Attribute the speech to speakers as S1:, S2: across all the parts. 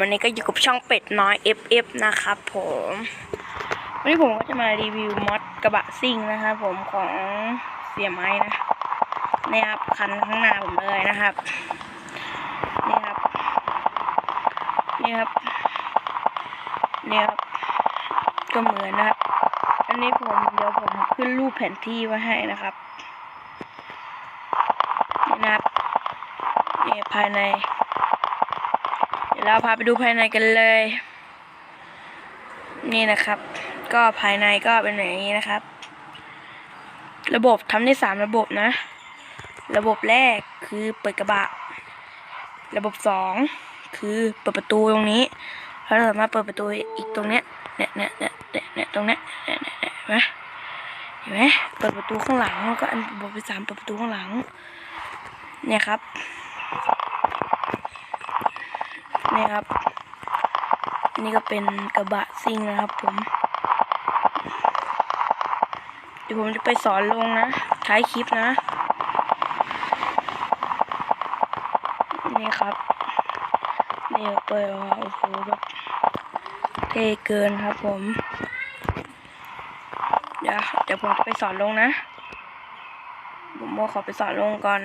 S1: วันนี้ก็อยู่กับช่องเป็ดน้อย FF นะครับผมวันนี้ผมก็จะมารีวิวมอดกระบะซิ่งนะครับผมของเสียไม้นะนี่ครับคันข้างหน้าผมเลยนะครับ นี่ครับ นี่ครับนี่ครับก็เหมือนนะครับ อันนี้ผมเดี๋ยวผมขึ้นรูปแผนที่ไว้ให้นะครับนี่นะครับนี่ภายใน ดี๋ยวเราพาไปดูภายในกันเลย นี่นะครับ ก็ภายในก็เป็นแบบนี้นะครับ ระบบทำได้สามระบบนะ ระบบแรกคือเปิดกระบะ ระบบสองคือเปิดประตูตรงนี้แล้วเราสามารถเปิดประตูอีกตรงเนี้ยเนี่ยเนี่ยเนี่ยเนี่ยเนตตรงเนี้เนี่ยเนี่ยเนี่ยเห็นไหมเห็นไหมเปิดประตูข้างหลังแล้วก็อันระบบที่สามเปิดประตูข้างหลัง เนี่ยครับ นี่ครับ นี่ก็เป็นกระบะซิ่งนะครับผม เดี๋ยวผมจะไปสอนลงนะท้ายคลิปนะ นี่ครับ นี่เปิดว่าโอ้โหแบบเท่เกินครับผม เดี๋ยวเดี๋ยวผมจะไปสอนลงนะ ผมโมขอไปสอนลงก่อน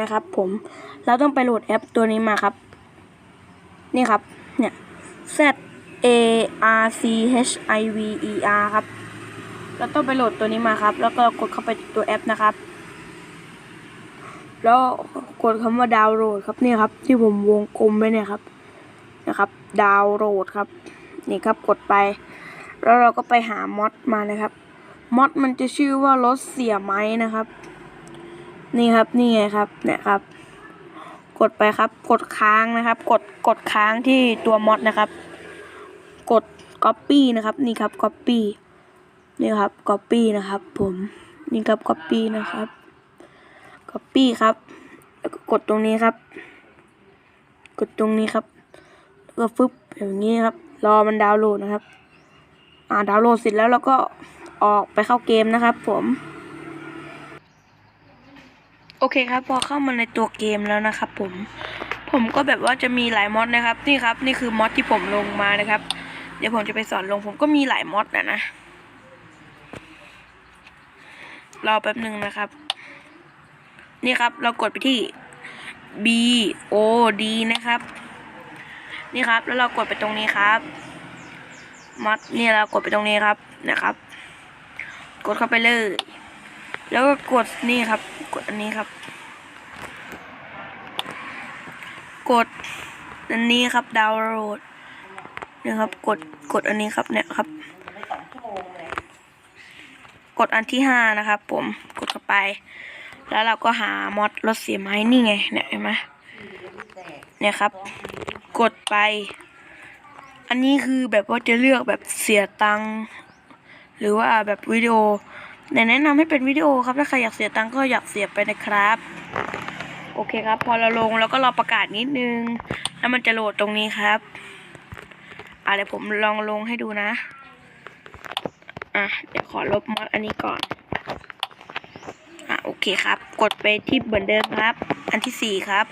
S1: นะครับ ผม เราต้องไปโหลดแอปตัวนี้มาครับ นี่ครับ เนี่ย Z A R C H I V E R ครับ เราต้องไปโหลดตัวนี้มาครับ แล้วก็กดเข้าไปตัวแอปนะครับ แล้วกดคำว่าดาวน์โหลดครับนี่ครับ ที่ผมวงกลมไว้เนี่ยครับ นะครับ ดาวน์โหลดครับ นี่ครับกดไป แล้วเราก็ไปหามอดมาเลยครับมอดมันจะชื่อว่ารถเสียไม้นะครับ นี่ครับนี่ไงครับเนี่ยครับ กดไปครับ กดค้างนะครับ กดกดค้างที่ตัวมอดนะครับ กด copy นะครับ นี่ครับ copy นี่ครับ copy นะครับ ผมนี่ครับ copy นะครับ copy ครับแล้วก็กดตรงนี้ครับ กดตรงนี้ครับแล้วก็ฟึบอย่างนี้ครับ รอมันดาวน์โหลดนะครับ อ่าดาวน์โหลดเสร็จแล้วเราก็ออกไปเข้าเกมนะครับ ผม โอเคครับ พอเข้ามาในตัวเกมแล้วนะครับผม ผมก็แบบว่าจะมีหลายมอดนะครับ นี่ครับ นี่คือมอดที่ผมลงมานะครับ เดี๋ยวผมจะไปสอนลงผมก็มีหลายมอดนะนะ รอแป๊บหนึ่งนะครับ นี่ครับ เรากดไปที่ B O D นะครับ นี่ครับ แล้วเรากดไปตรงนี้ครับ มอดนี่เรากดไปตรงนี้ครับ นะครับ กดเข้าไปเลย แล้วก็กดนี่ครับ กดอันนี้ครับ กดอันนี้ครับดาวน์โหลดนะครับ กดกดอันนี้ครับเนี่ยครับ กดอันที่ห้านะครับผมกดเข้าไป แล้วเราก็หามอดรถเสียไม้นี่ไงเนี่ยเห็นไหมเนี่ยครับ กดไป อันนี้คือแบบว่าจะเลือกแบบเสียตังค์หรือว่าแบบวิดีโอ แต่แนะนำให้เป็นวิดีโอครับ ถ้าใครอยากเสียตังค์ก็อยากเสียไปนะครับ โอเคครับ พอเราลงแล้วก็รอประกาศนิดนึง แล้วมันจะโหลดตรงนี้ครับอะเดี๋ยวผมลองลงให้ดูนะ อะเดี๋ยวขอลบมอดอันนี้ก่อน อะโอเคครับ กดไปที่เหมือนเดิมครับ อันที่สี่ครับ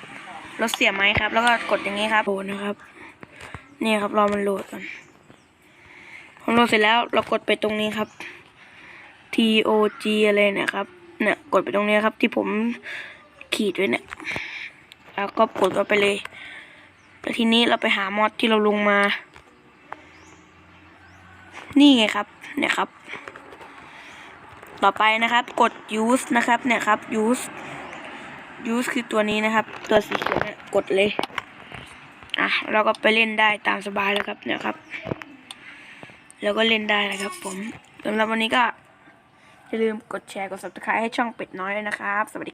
S1: รถเสียไหมครับ แล้วก็กดอย่างนี้ครับโหลดนะครับ นี่ครับรอมันโหลดก่อนผมโหลดเสร็จแล้วเรากดไปตรงนี้ครับ T O G อะไรเนี่ยครับเนี่ยกดไปตรงนี้ครับ ที่ผมขีดไว้เนี่ยแล้วก็กดเข้าไปเลยแล้วทีนี้เราไปหามอดที่เราลงมา นี่ไงครับ เนี่ยครับ ต่อไปนะครับ กด use นะครับ เนี่ยครับ use use คือตัวนี้นะครับ ตัวสีเขียวเนี่ยกดเลย อะ เราก็ไปเล่นได้ตามสบายแล้วครับ เนี่ยครับ แล้วก็เล่นได้นะครับ ผมสำหรับวันนี้ก็ อย่าลืมกดแชร์กด subscribe ให้ช่องเป็ดน้อยด้วยนะครับ สวัสดี